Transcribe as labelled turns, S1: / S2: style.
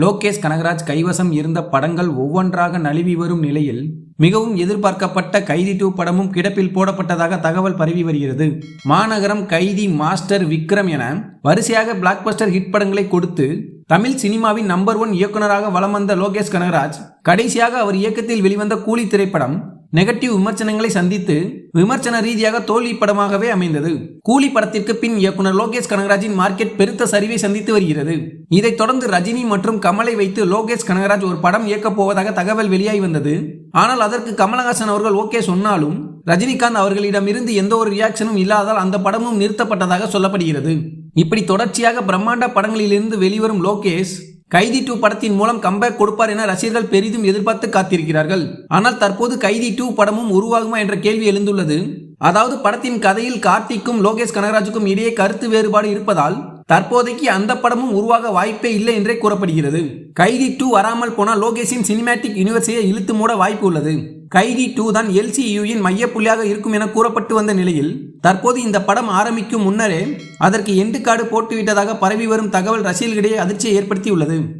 S1: லோகேஷ் கனகராஜ் கைவசம் இருந்த படங்கள் ஒவ்வொன்றாக நழுவி வரும் நிலையில் மிகவும் எதிர்பார்க்கப்பட்ட கைதி டூ படமும் கிடப்பில் போடப்பட்டதாக தகவல் பரவி வருகிறது. மாநகரம் கைதி மாஸ்டர் விக்ரம் என வரிசையாக பிளாக்பஸ்டர் ஹிட் படங்களை கொடுத்து தமிழ் சினிமாவின் நம்பர் ஒன் இயக்குனராக வலம் வந்த லோகேஷ் கனகராஜ் கடைசியாக அவர் இயக்கத்தில் வெளிவந்த கூலி திரைப்படம் நெகட்டிவ் விமர்சனங்களை சந்தித்து விமர்சன ரீதியாக தோல்வி படமாகவே அமைந்தது. கூலி படத்திற்கு பின் இயக்குனர் லோகேஷ் கனகராஜின் மார்க்கெட் பெருத்த சரிவை சந்தித்து வருகிறது. இதைத் தொடர்ந்து ரஜினி மற்றும் கமலை வைத்து லோகேஷ் கனகராஜ் ஒரு படம் இயக்கப் போவதாக தகவல் வெளியாகி வந்தது. ஆனால் அதற்கு கமலஹாசன் அவர்கள் ஓகே சொன்னாலும் ரஜினிகாந்த் அவர்களிடமிருந்து எந்த ஒரு ரியாக்ஷனும் இல்லாதால் அந்த படமும் நிறுத்தப்பட்டதாக சொல்லப்படுகிறது. இப்படி தொடர்ச்சியாக பிரம்மாண்ட படங்களிலிருந்து வெளிவரும் லோகேஷ் கைதி டூ படத்தின் மூலம் கம்பேக் கொடுப்பார் என ரசிகர்கள் பெரிதும் எதிர்பார்த்து காத்திருக்கிறார்கள். ஆனால் தற்போது கைதி டூ படமும் உருவாகுமா என்ற கேள்வி எழுந்துள்ளது. அதாவது படத்தின் கதையில் கார்த்திக்கும் லோகேஷ் கனகராஜுக்கும் இடையே கருத்து வேறுபாடு இருப்பதால் தற்போதைக்கு அந்த படமும் உருவாக வாய்ப்பே இல்லை என்றே கூறப்படுகிறது. கைதி டூ வராமல் போனால் லோகேஷின் சினிமேட்டிக் யூனிவர்சியை இழுத்து மூட வாய்ப்பு உள்ளது. கைதி டூ தான் எல்சியூயின் மையப்புள்ளியாக இருக்கும் என கூறப்பட்டு வந்த நிலையில் தற்போது இந்த படம் ஆரம்பிக்கும் முன்னரே அதற்கு எண்டு கார்டு போட்டுவிட்டதாக பரவி வரும் தகவல் ரசிகர்களிடையே அதிர்ச்சியை ஏற்படுத்தியுள்ளது.